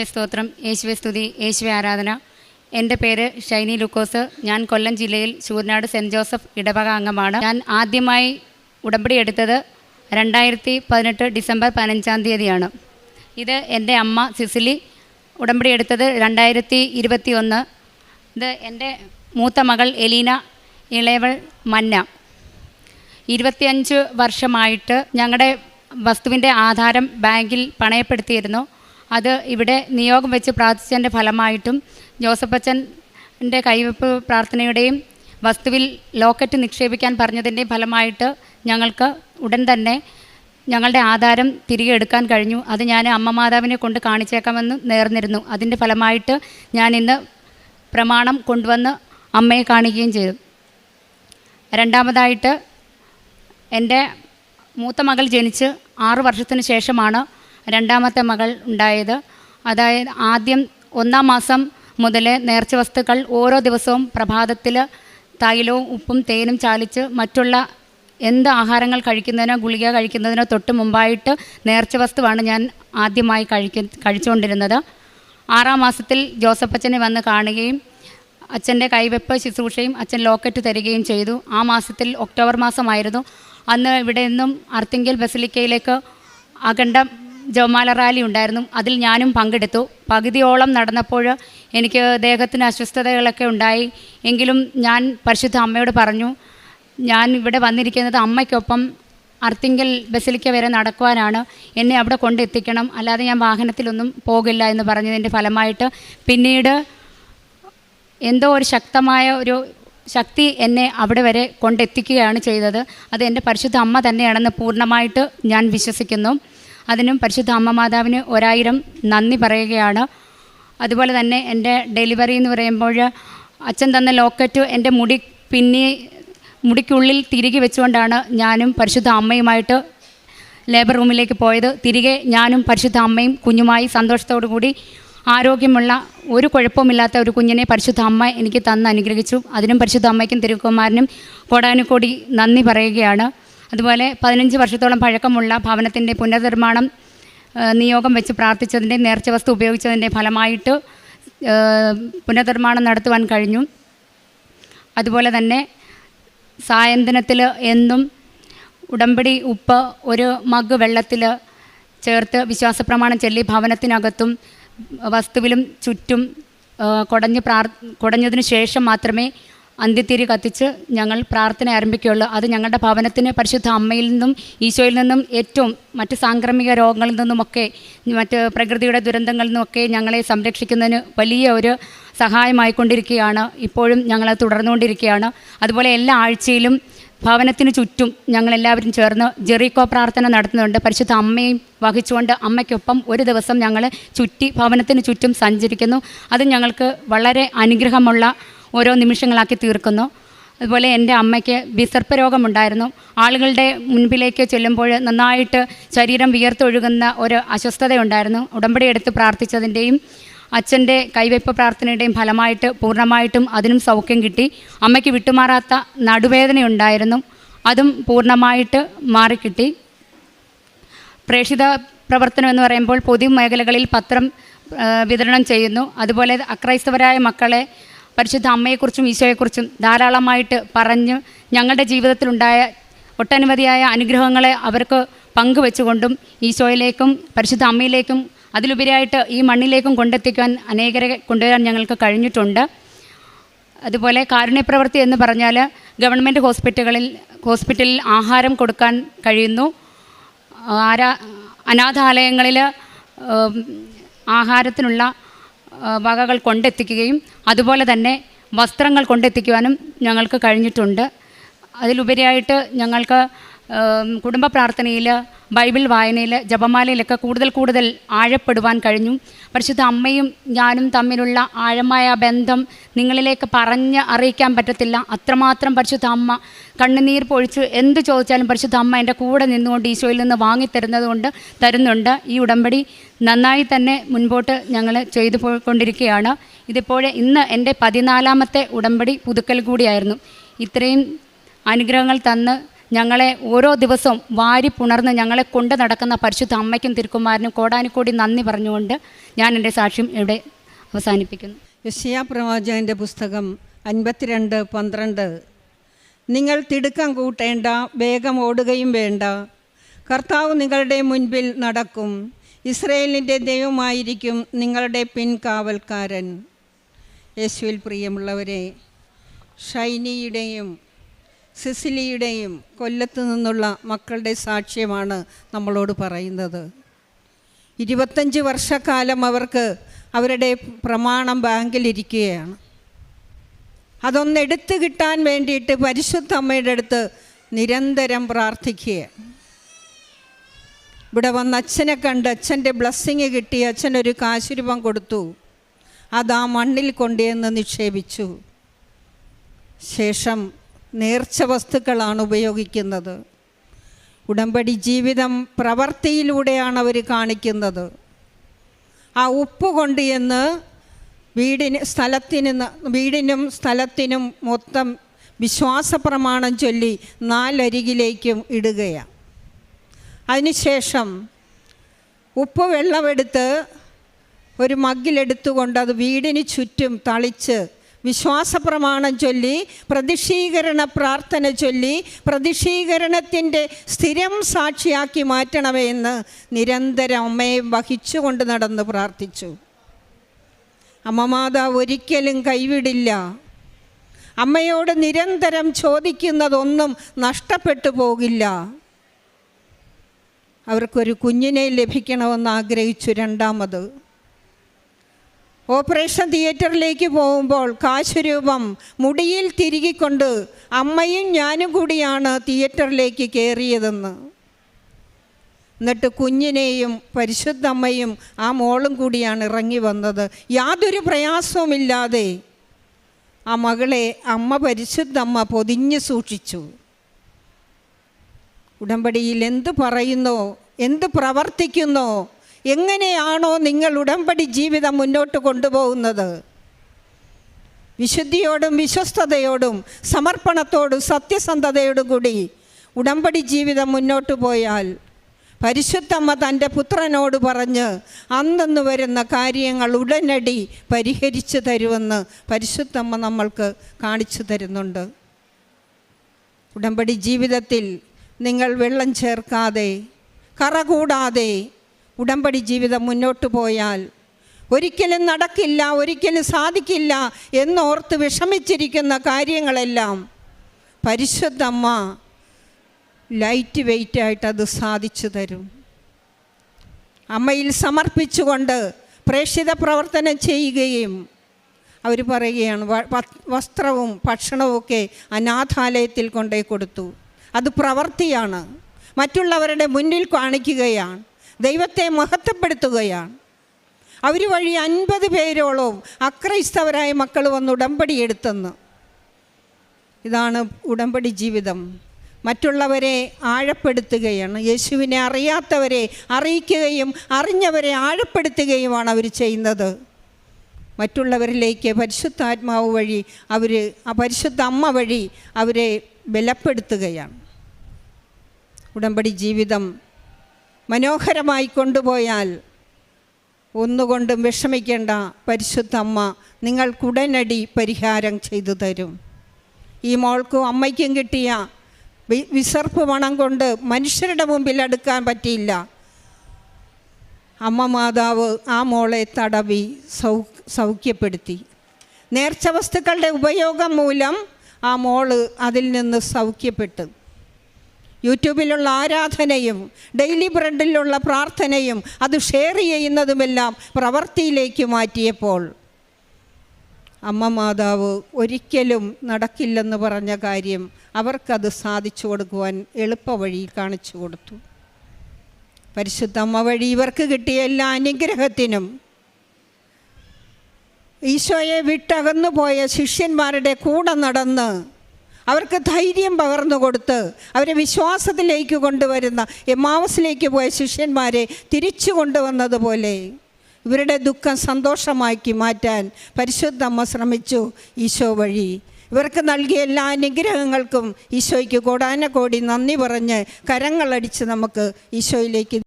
സ്തോത്രം. യേശുവെ സ്തുതി. യേശുവെ ആരാധന. എന്റെ പേര് ഷൈനി ലുക്കോസ്. ഞാൻ കൊല്ലം ജില്ലയിൽ ശൂർനാട് സെന്റ് ജോസഫ് ഇടവക അംഗമാണ്. ഞാൻ ആദ്യമായി ഉടമ്പടി എടുത്തത് രണ്ടായിരത്തി പതിനെട്ട് ഡിസംബർ പതിനഞ്ചാം തീയതിയാണ്. ഇത് എന്റെ അമ്മ സിസിലി ഉടമ്പടി എടുത്തത് രണ്ടായിരത്തി ഇരുപത്തി ഒന്ന് ഇത് എന്റെ മൂത്ത മകൾ എലീന ഇളയവൾ മന്ന. ഇരുപത്തിയഞ്ച് വർഷമായിട്ട് ഞങ്ങളുടെ വസ്തുവിന്റെ ആധാരം ബാങ്കിൽ പണയപ്പെടുത്തിയിരുന്നു. അത് ഇവിടെ നിയോഗം വെച്ച് പ്രാർത്ഥിച്ചതിന്റെ ഫലമായിട്ടും ജോസഫച്ചന്റെ കൈവെപ്പ് പ്രാർത്ഥനയുടെയും വസ്തുവിൽ ലോക്കറ്റ് നിക്ഷേപിക്കാൻ പറഞ്ഞതിന്റെയും ഫലമായിട്ട് ഞങ്ങൾക്ക് ഉടൻ തന്നെ ഞങ്ങളുടെ ആധാരം തിരികെ എടുക്കാൻ കഴിഞ്ഞു. അത് ഞാൻ അമ്മ മാതാവിനെ കൊണ്ട് കാണിച്ചേക്കാമെന്ന് നേർന്നിരുന്നു. അതിന്റെ ഫലമായിട്ട് ഞാൻ ഇന്ന് പ്രമാണം കൊണ്ടുവന്ന് അമ്മയെ കാണിക്കുകയും ചെയ്തു. രണ്ടാമതായിട്ട് എന്റെ മൂത്ത മകൾ ജനിച്ച് ആറ് വർഷത്തിന് ശേഷമാണ് രണ്ടാമത്തെ മകൾ ഉണ്ടായത്. അതായത് ആദ്യം ഒന്നാം മാസം മുതൽ നേർച്ച വസ്തുക്കൾ ഓരോ ദിവസവും പ്രഭാതത്തിൽ തൈലവും ഉപ്പും തേനും ചാലിച്ച് മറ്റുള്ള എന്ത് ആഹാരങ്ങൾ കഴിക്കുന്നതിനോ ഗുളിക കഴിക്കുന്നതിനോ തൊട്ട് മുമ്പായിട്ട് നേർച്ച വസ്തുവാണ് ഞാൻ ആദ്യമായി കഴിക്ക കഴിച്ചുകൊണ്ടിരുന്നത്. ആറാം മാസത്തിൽ ജോസഫച്ചനെ വന്ന് കാണുകയും അച്ഛന്റെ കൈവെപ്പ് ശുശ്രൂഷയും അച്ഛൻ ലോക്കറ്റ് തരികയും ചെയ്തു. ആ മാസത്തിൽ ഒക്ടോബർ മാസമായിരുന്നു. അന്ന് ഇവിടെ നിന്നും അർത്തിങ്കൽ ബസിലിക്കയിലേക്ക് അഖണ്ഡ ജവമാല റാലി ഉണ്ടായിരുന്നു. അതിൽ ഞാനും പങ്കെടുത്തു. പകുതിയോളം നടന്നപ്പോൾ എനിക്ക് ദേഹത്തിന് അസ്വസ്ഥതകളൊക്കെ ഉണ്ടായി. എങ്കിലും ഞാൻ പരിശുദ്ധ അമ്മയോട് പറഞ്ഞു ഞാൻ ഇവിടെ വന്നിരിക്കുന്നത് അമ്മയ്ക്കൊപ്പം അർത്തിങ്കൽ ബസിലിക്ക വരെ നടക്കുവാനാണ്. എന്നെ അവിടെ കൊണ്ടെത്തിക്കണം. അല്ലാതെ ഞാൻ വാഹനത്തിലൊന്നും പോകില്ല എന്ന് പറഞ്ഞതിന്റെ ഫലമായിട്ട് പിന്നീട് എന്തോ ഒരു ശക്തമായ ഒരു ശക്തി എന്നെ അവിടെ വരെ കൊണ്ടെത്തിക്കുകയാണ് ചെയ്തത്. അത് എന്റെ പരിശുദ്ധ അമ്മ തന്നെയാണെന്ന് പൂർണമായിട്ട് ഞാൻ വിശ്വസിക്കുന്നു. അതിനും പരിശുദ്ധ അമ്മ മാതാവിന് ഒരായിരം നന്ദി പറയുകയാണ്. അതുപോലെ തന്നെ എന്റെ ഡെലിവറി എന്ന് പറയുമ്പോൾ അച്ഛൻ തന്ന ലോക്കറ്റ് എന്റെ മുടി പിന്നി മുടിക്കുള്ളിൽ തിരികെ വെച്ചുകൊണ്ടാണ് ഞാനും പരിശുദ്ധ അമ്മയുമായിട്ട് ലേബർ റൂമിലേക്ക് പോയത്. തിരികെ ഞാനും പരിശുദ്ധ അമ്മയും കുഞ്ഞുമായി സന്തോഷത്തോടു കൂടി ആരോഗ്യമുള്ള ഒരു കുഴപ്പമില്ലാത്ത ഒരു കുഞ്ഞിനെ പരിശുദ്ധ അമ്മ എനിക്ക് തന്ന് അനുഗ്രഹിച്ചു. അതിനും പരിശുദ്ധ അമ്മയ്ക്കും തിരുക്കുമാരനും കോടാനുകോടി നന്ദി പറയുകയാണ്. അതുപോലെ പതിനഞ്ച് വർഷത്തോളം പഴക്കമുള്ള ഭവനത്തിന്റെ പുനർനിർമ്മാണം നിയോഗം വെച്ച് പ്രാർത്ഥിച്ചതിന്റെ നേർച്ച വസ്തു ഉപയോഗിച്ചതിന്റെ ഫലമായിട്ട് പുനർനിർമ്മാണം നടത്തുവാൻ കഴിഞ്ഞു. അതുപോലെ തന്നെ സായന്തനത്തിൽ എന്നും ഉടമ്പടി ഉപ്പ് ഒരു മഗ് വെള്ളത്തിൽ ചേർത്ത് വിശ്വാസപ്രമാണം ചൊല്ലി ഭവനത്തിനകത്തും വസ്തുവിലും ചുറ്റും കുടഞ്ഞ് പ്രാർ കുടഞ്ഞതിനു ശേഷം മാത്രമേ അന്ത്യത്തിരി കത്തിച്ച് ഞങ്ങൾ പ്രാർത്ഥന ആരംഭിക്കുകയുള്ളൂ. അത് ഞങ്ങളുടെ ഭവനത്തിന് പരിശുദ്ധ അമ്മയിൽ നിന്നും ഈശോയിൽ നിന്നും ഏറ്റവും മറ്റ് സാംക്രമിക രോഗങ്ങളിൽ നിന്നുമൊക്കെ മറ്റ് പ്രകൃതിയുടെ ദുരന്തങ്ങളിൽ നിന്നുമൊക്കെ ഞങ്ങളെ സംരക്ഷിക്കുന്നതിന് വലിയ ഒരു സഹായമായിക്കൊണ്ടിരിക്കുകയാണ്. ഇപ്പോഴും ഞങ്ങൾ തുടർന്നുകൊണ്ടിരിക്കുകയാണ്. അതുപോലെ എല്ലാ ആഴ്ചയിലും ഭവനത്തിന് ചുറ്റും ഞങ്ങളെല്ലാവരും ചേർന്ന് ജെറീക്കോ പ്രാർത്ഥന നടത്തുന്നുണ്ട്. പരിശുദ്ധ അമ്മയും വഹിച്ചുകൊണ്ട് അമ്മയ്ക്കൊപ്പം ഒരു ദിവസം ഞങ്ങൾ ചുറ്റി ഭവനത്തിന് ചുറ്റും സഞ്ചരിക്കുന്നു. അത് ഞങ്ങൾക്ക് വളരെ അനുഗ്രഹമുള്ള ഓരോ നിമിഷങ്ങളാക്കി തീർക്കുന്നു. അതുപോലെ എന്റെ അമ്മയ്ക്ക് വിസർപ്പ രോഗമുണ്ടായിരുന്നു ആളുകളുടെ മുൻപിലേക്ക് ചെല്ലുമ്പോൾ നന്നായിട്ട് ശരീരം വിയർത്തൊഴുകുന്ന ഒരു അസ്വസ്ഥതയുണ്ടായിരുന്നു. ഉടമ്പടി എടുത്ത് പ്രാർത്ഥിച്ചതിന്റെയും അച്ഛന്റെ കൈവയ്പ് പ്രാർത്ഥനയുടെയും ഫലമായിട്ട് പൂർണമായിട്ടും അതിനും സൗഖ്യം കിട്ടി. അമ്മയ്ക്ക് വിട്ടുമാറാത്ത നടുവേദനയുണ്ടായിരുന്നു. അതും പൂർണമായിട്ട് മാറിക്കിട്ടി. പ്രേക്ഷിത പ്രവർത്തനം എന്ന് പറയുമ്പോൾ പൊതുമേഖലകളിൽ പത്രം വിതരണം ചെയ്യുന്നു. അതുപോലെ അക്രൈസ്തവരായ മക്കളെ പരിശുദ്ധ അമ്മയെക്കുറിച്ചും ഈശോയെക്കുറിച്ചും ധാരാളമായിട്ട് പറഞ്ഞ് ഞങ്ങളുടെ ജീവിതത്തിലുണ്ടായ ഒട്ടനവധിയായ അനുഗ്രഹങ്ങളെ അവർക്ക് പങ്കുവെച്ചുകൊണ്ടും ഈശോയിലേക്കും പരിശുദ്ധ അമ്മയിലേക്കും അതിലുപരിയായിട്ട് ഈ മണ്ണിലേക്കും കൊണ്ടെത്തിക്കാൻ അനേകരെ കൊണ്ടുവരാൻ ഞങ്ങൾക്ക് കഴിഞ്ഞിട്ടുണ്ട്. അതുപോലെ കാരുണ്യപ്രവൃത്തി എന്ന് പറഞ്ഞാൽ ഗവൺമെന്റ് ഹോസ്പിറ്റലുകളിൽ ഹോസ്പിറ്റലിൽ ആഹാരം കൊടുക്കാൻ കഴിയുന്നു. ആരാ അനാഥാലയങ്ങളിൽ ആഹാരത്തിനുള്ള വകകൾ കൊണ്ടെത്തിക്കുകയും അതുപോലെ തന്നെ വസ്ത്രങ്ങൾ കൊണ്ടെത്തിക്കുവാനും ഞങ്ങൾക്ക് കഴിഞ്ഞിട്ടുണ്ട്. അതിലുപരിയായിട്ട് ഞങ്ങൾക്ക് കുടുംബ പ്രാർത്ഥനയിൽ ബൈബിൾ വായനയിൽ ജപമാലയിലൊക്കെ കൂടുതൽ കൂടുതൽ ആഴപ്പെടുവാൻ കഴിഞ്ഞു. പരിശുദ്ധ അമ്മയും ഞാനും തമ്മിലുള്ള ആഴമായ ബന്ധം നിങ്ങളിലേക്ക് പറഞ്ഞ് അറിയിക്കാൻ പറ്റത്തില്ല. അത്രമാത്രം പരിശുദ്ധ അമ്മ കണ്ണുനീർ പൊഴിച്ച് എന്ത് ചോദിച്ചാലും പരിശുദ്ധ അമ്മ എന്റെ കൂടെ നിന്നുകൊണ്ട് ഈശോയിൽ നിന്ന് വാങ്ങിത്തരുന്നത് കൊണ്ട് തരുന്നുണ്ട്. ഈ ഉടമ്പടി നന്നായി തന്നെ മുൻപോട്ട് ഞങ്ങൾ ചെയ്തു പോയിക്കൊണ്ടിരിക്കുകയാണ് ഇതിപ്പോൾ ഇന്ന് എന്റെ പതിനാലാമത്തെ ഉടമ്പടി പുതുക്കൽ കൂടിയായിരുന്നു. ഇത്രയും അനുഗ്രഹങ്ങൾ തന്ന് ഞങ്ങളെ ഓരോ ദിവസവും വാരി പുണർന്ന് ഞങ്ങളെ കൊണ്ട് നടക്കുന്ന പരിശുദ്ധ അമ്മയ്ക്കും തിരുക്കുമാരനും കോടാനുകോടി നന്ദി പറഞ്ഞുകൊണ്ട് ഞാൻ എന്റെ സാക്ഷ്യം ഇവിടെ അവസാനിപ്പിക്കുന്നു. യശയാ പ്രവാചകന്റെ പുസ്തകം അൻപത്തിരണ്ട് പന്ത്രണ്ട്. നിങ്ങൾ തിടുക്കം കൂട്ടേണ്ട വേഗം ഓടുകയും വേണ്ട. കർത്താവ് നിങ്ങളുടെ മുൻപിൽ നടക്കും. ഇസ്രയേലിന്റെ ദൈവമായിരിക്കും നിങ്ങളുടെ പിൻകാവൽക്കാരൻ. യേശുവിൽ പ്രിയമുള്ളവരെ ഷൈനിയുടെയും സിസിലിയുടെയും കൊല്ലത്ത് നിന്നുള്ള മക്കളുടെ സാക്ഷ്യമാണ് നമ്മളോട് പറയുന്നത്. ഇരുപത്തഞ്ച് വർഷക്കാലം അവർക്ക് അവരുടെ പ്രമാണം ബാങ്കിലിരിക്കുകയാണ് അതൊന്നെടുത്തു കിട്ടാൻ വേണ്ടിയിട്ട് പരിശുദ്ധ അമ്മയുടെ അടുത്ത് നിരന്തരം പ്രാർത്ഥിക്കുക ഇവിടെ വന്ന് അച്ഛനെ കണ്ട് അച്ഛന്റെ ബ്ലസ്സിങ് കിട്ടി അച്ഛനൊരു കാശുരൂപം കൊടുത്തു. അത് ആ മണ്ണിൽ കൊണ്ടുവന്ന് നിക്ഷേപിച്ചു. ശേഷം നേർച്ച വസ്തുക്കളാണ് ഉപയോഗിക്കുന്നത്. ഉടമ്പടി ജീവിതം പ്രവർത്തിയിലൂടെയാണ് അവർ കാണിക്കുന്നത്. ആ ഉപ്പ് കൊണ്ട് എന്ന് വീടിന് സ്ഥലത്തിന് വീടിനും സ്ഥലത്തിനും മൊത്തം വിശ്വാസ പ്രമാണം ചൊല്ലി നാലരികിലേക്കും ഇടുകയാണ് അതിനുശേഷം ഉപ്പ് വെള്ളമെടുത്ത് ഒരു മഗ്ഗിലെടുത്തുകൊണ്ട് അത് വീടിന് ചുറ്റും തളിച്ച് വിശ്വാസ പ്രമാണം ചൊല്ലി പ്രതിഷീകരണ പ്രാർത്ഥന ചൊല്ലി പ്രതിഷീകരണത്തിന്റെ സ്ഥിരം സാക്ഷിയാക്കി മാറ്റണമേ എന്ന് നിരന്തരം അമ്മയെ വഹിച്ചുകൊണ്ട് നടന്ന് പ്രാർത്ഥിച്ചു. അമ്മ മാതാവ് ഒരിക്കലും കൈവിടില്ല. അമ്മയോട് നിരന്തരം ചോദിക്കുന്നതൊന്നും നഷ്ടപ്പെട്ടു പോകില്ല. അവർക്കൊരു കുഞ്ഞിനെ ലഭിക്കണമെന്ന് ആഗ്രഹിച്ചു രണ്ടാമത്. ഓപ്പറേഷൻ തിയേറ്ററിലേക്ക് പോകുമ്പോൾ കാശുരൂപം മുടിയിൽ തിരികിക്കൊണ്ട് അമ്മയും ഞാനും കൂടിയാണ് തിയേറ്ററിലേക്ക് കയറിയതെന്ന്. എന്നിട്ട് കുഞ്ഞിനെയും പരിശുദ്ധ അമ്മയും ആ മോളും കൂടിയാണ് ഇറങ്ങി വന്നത്. യാതൊരു പ്രയാസവുമില്ലാതെ ആ മകളെ അമ്മ പരിശുദ്ധ അമ്മ പൊതിഞ്ഞു സൂക്ഷിച്ചു. ഉടമ്പടിയിൽ എന്ത് പറയുന്നോ എന്ത് പ്രവർത്തിക്കുന്നോ എങ്ങനെയാണോ നിങ്ങൾ ഉടമ്പടി ജീവിതം മുന്നോട്ട് കൊണ്ടുപോകുന്നത്? വിശുദ്ധിയോടും വിശ്വസ്തയോടും സമർപ്പണത്തോടും സത്യസന്ധതയോടും കൂടി ഉടമ്പടി ജീവിതം മുന്നോട്ട് പോയാൽ പരിശുദ്ധമ്മ തന്റെ പുത്രനോട് പറഞ്ഞ് അന്നെന്ന് വരുന്ന കാര്യങ്ങൾ ഉടനടി പരിഹരിച്ചു തരുമെന്ന് പരിശുദ്ധമ്മ നമ്മൾക്ക് കാണിച്ചു തരുന്നുണ്ട്. ഉടമ്പടി ജീവിതത്തിൽ നിങ്ങൾ വെള്ളം ചേർക്കാതെ കറ കൂടാതെ ഉടമ്പടി ജീവിതം മുന്നോട്ട് പോയാൽ ഒരിക്കലും നടക്കില്ല ഒരിക്കലും സാധിക്കില്ല എന്നോർത്ത് വിഷമിച്ചിരിക്കുന്ന കാര്യങ്ങളെല്ലാം പരിശുദ്ധമ്മ ലൈറ്റ് വെയിറ്റായിട്ട് അത് സാധിച്ചു തരും. അമ്മയിൽ സമർപ്പിച്ചുകൊണ്ട് പ്രേക്ഷിത പ്രവർത്തനം ചെയ്യുകയും അവർ പറയുകയാണ് വസ്ത്രവും ഭക്ഷണവും ഒക്കെ അനാഥാലയത്തിൽ കൊണ്ടേ കൊടുത്തു. അത് പ്രവർത്തിയാണ് മറ്റുള്ളവരുടെ മുന്നിൽ കാണിക്കുകയാണ്. ദൈവത്തെ മഹത്വപ്പെടുത്തുകയാണ്. അവർ വഴി അൻപത് പേരോളവും അക്രൈസ്തവരായ മക്കൾ വന്ന് ഉടമ്പടി എടുത്തെന്ന്. ഇതാണ് ഉടമ്പടി ജീവിതം. മറ്റുള്ളവരെ ആഴപ്പെടുത്തുകയാണ്. യേശുവിനെ അറിയാത്തവരെ അറിയിക്കുകയും അറിഞ്ഞവരെ ആഴപ്പെടുത്തുകയുമാണ് അവർ ചെയ്യുന്നത്. മറ്റുള്ളവരിലേക്ക് പരിശുദ്ധാത്മാവ് വഴി അവർ ആ പരിശുദ്ധ അമ്മ വഴി അവരെ ബലപ്പെടുത്തുകയാണ്. ഉടമ്പടി ജീവിതം മനോഹരമായി കൊണ്ടുപോയാൽ ഒന്നുകൊണ്ടും വിഷമിക്കേണ്ട പരിശുദ്ധ അമ്മ നിങ്ങൾക്കുടനടി പരിഹാരം ചെയ്തു തരും. ഈ മോൾക്കും അമ്മയ്ക്കും കിട്ടിയ വിസർപ്പ് മണം കൊണ്ട് മനുഷ്യരുടെ മുമ്പിൽ അടുക്കാൻ പറ്റിയില്ല. അമ്മ മാതാവ് ആ മോളെ തടവി സൗ സൗഖ്യപ്പെടുത്തി. നേർച്ച വസ്തുക്കളുടെ ഉപയോഗം മൂലം ആ മോൾ അതിൽ നിന്ന് സൗഖ്യപ്പെട്ടു. യൂട്യൂബിലുള്ള ആരാധനയും ഡെയിലി ബ്രെഡിലുള്ള പ്രാർത്ഥനയും അത് ഷെയർ ചെയ്യുന്നതുമെല്ലാം പ്രവൃത്തിയിലേക്ക് മാറ്റിയപ്പോൾ അമ്മ മാതാവ് ഒരിക്കലും നടക്കില്ലെന്ന് പറഞ്ഞ കാര്യം അവർക്കത് സാധിച്ചു കൊടുക്കുവാൻ എളുപ്പ വഴി കാണിച്ചു കൊടുത്തു. പരിശുദ്ധ അമ്മ വഴി ഇവർക്ക് കിട്ടിയ എല്ലാ അനുഗ്രഹത്തിനും ഈശോയെ വിട്ടകന്നു പോയ ശിഷ്യന്മാരുടെ കൂടെ നടന്ന് അവർക്ക് ധൈര്യം പകർന്നു കൊടുത്ത് അവരെ വിശ്വാസത്തിലേക്ക് കൊണ്ടുവരുന്ന എമാവസിലേക്ക് പോയ ശിഷ്യന്മാരെ തിരിച്ചു കൊണ്ടുവന്നതുപോലെ ഇവരുടെ ദുഃഖം സന്തോഷമാക്കി മാറ്റാൻ പരിശുദ്ധ അമ്മ ശ്രമിച്ചു ഈശോ വഴി. ഇവർക്ക് നൽകിയ എല്ലാ അനുഗ്രഹങ്ങൾക്കും ഈശോയ്ക്ക് കോടാന കോടി നന്ദി പറഞ്ഞ് കരങ്ങളടിച്ച് നമുക്ക് ഈശോയിലേക്ക്